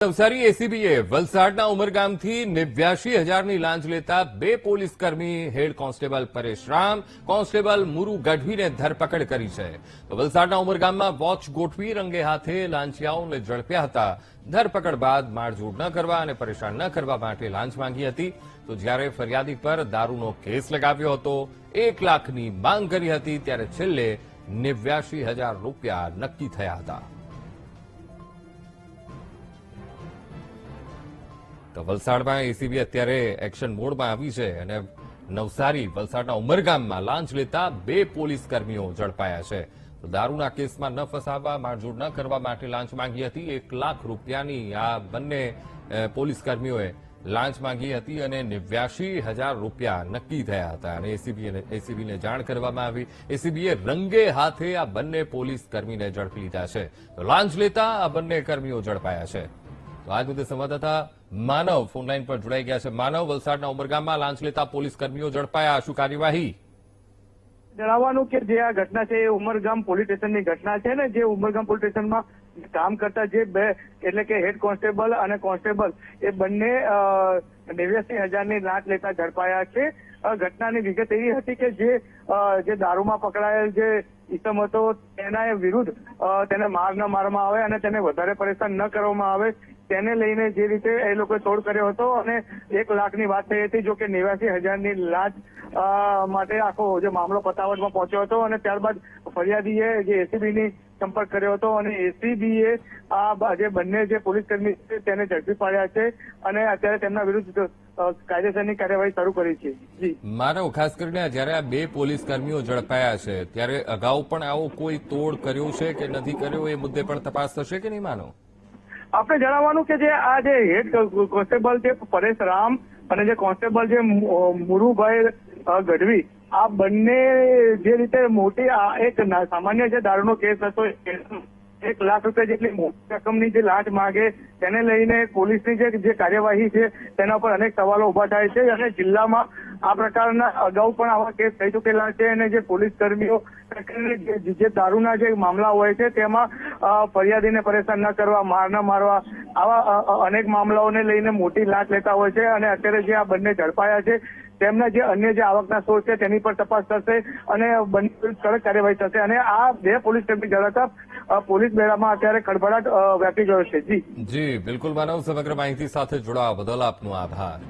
નવસારી એસીબીએ વલસાડના ઉમરગામથી નેવ્યાશી હજારની લાંચ લેતા બે પોલીસકર્મી head constable Paresh Ram, constable Muru ગઢવીને ધરપકડ કરી છે. વલસાડના ઉમરગામમાં વોચ ગોઠવી રંગે હાથે લાંચિયાઓને ઝડપ્યા હતા. ધરપકડ બાદ મારઝૂડ ન કરવા અને પરેશાન ન કરવા માટે લાંચ માંગી હતી. તો જ્યારે ફરિયાદી પર દારૂનો કેસ લગાવ્યો હતો, એક લાખની માંગ કરી હતી, ત્યારે છેલ્લે નેવ્યાશી હજાર રૂપિયા નક્કી થયા હતા. તો વલસાડમાં એસીબી અત્યારે એક્શન મોડમાં આવી છે અને નવસારી વલસાડના ઉમરગામમાં લાંચ લેતા બે પોલીસ કર્મીઓ ઝડપાયા છે. તો દારૂના કેસમાં ન ફસાવવા, મારઝૂડ ન કરવા માટે લાંચ માંગી હતી. એક લાખ રૂપિયાની આ બંને પોલીસ કર્મીઓએ લાંચ માંગી હતી અને નેવ્યાશી હજાર રૂપિયા નક્કી થયા હતા. અને એસીબી એસીબીને જાણ કરવામાં આવી. એસીબીએ રંગે હાથે આ બંને પોલીસ કર્મીને ઝડપી લીધા છે. લાંચ લેતા આ બંને કર્મીઓ ઝડપાયા છે. તો સંવાદદાતા માનવ ફોનલાઈન પર જોડાઈ ગયા છે. માનવ, વલસાડના ઉમરગામમાં લાંચ લેતા પોલીસ કર્મીઓ ઝડપાયા. શું કાર્યવાહી? જણાવવાનું કે જે આ ઘટના છે, એ ઉમરગામ પોલીસ સ્ટેશનની ઘટના છે ને, જે ઉમરગામ પોલીસ સ્ટેશનમાં કામ કરતા જે બે, એટલે કે હેડ કોન્સ્ટેબલ અને કોન્સ્ટેબલ, એ બંને નેવ્યાસી હજારની લાંચ લેતા ઝડપાયા છે. ઘટનાની વિગત એવી હતી કે જે જે દારૂમાં પકડાયેલ જે ઇસમ હતો, તેના વિરુદ્ધ તેને માર ન મારવામાં આવે અને તેને વધારે પરેશાન ન કરવામાં આવે તેને લઈને જે રીતે એ લોકોએ તોડ કર્યો હતો અને એક લાખની વાત થઈ હતી, જો કે નેવ્યાસી હજારની લાંચ માટે આખો જે મામલો પતાવટમાં પહોંચ્યો હતો અને ત્યારબાદ ફરિયાદીએ જે એસીબીની સંપર્ક કર્યો હતો અને એસીબીએ આ જે બંને જે પોલીસ કર્મી છે તેને ઝડપી પાડ્યા છે અને અત્યારે તેમના વિરુદ્ધ કાયદેસરની કાર્યવાહી શરૂ કરી છે. માનવ ખાસ કરીને જ્યારે આ બે પોલીસ કર્મીઓ ઝડપાયા છે, ત્યારે અગાઉ પણ આવો કોઈ તોડ કર્યો છે કે નથી કર્યો? એ મુદ્દે પણ તપાસ થશે કે નહીં માનવ આપણે જણાવવાનું કે જે આ જે હેડ કોન્સ્ટેબલ છે પરેશ રામ અને જે કોન્સ્ટેબલ છે મુરુભાઈ ગઢવી, આ બંને જે રીતે મોટી આ એક સામાન્ય જે દારૂનો કેસ હતો એક લાખ રૂપિયા જેટલી મોટી રકમની જે લાંચ માંગે, તેને લઈને પોલીસની જે કાર્યવાહી છે, તેના પર અનેક સવાલો ઊભા થાય છે અને જિલ્લામાં આ પ્રકારના અગાઉ પણ આવા કેસ થઈ ચૂકેલા છે અને જે પોલીસ કર્મીઓ જે દારૂના જે મામલા હોય છે, તેમાં ફરિયાદીને પરેશાન ન કરવા, માર ન મારવા, આવા અનેક મામલાઓને લઈને મોટી લાંચ લેતા હોય છે અને અત્યારે જે આ બંને ઝડપાયા છે, તેમના જે અન્ય જે આવકના સોર્સ છે તેની પર તપાસ થશે અને કડક કાર્યવાહી થશે. અને આ બે પોલીસ કર્મી ઝડપ પોલીસ બેડામાં અત્યારે ખળભળાટ વ્યાપી ગયો છે. જી. જી, બિલકુલ માનવ, સમગ્ર માહિતી સાથે જોડાવા બદલ આપનો આભાર.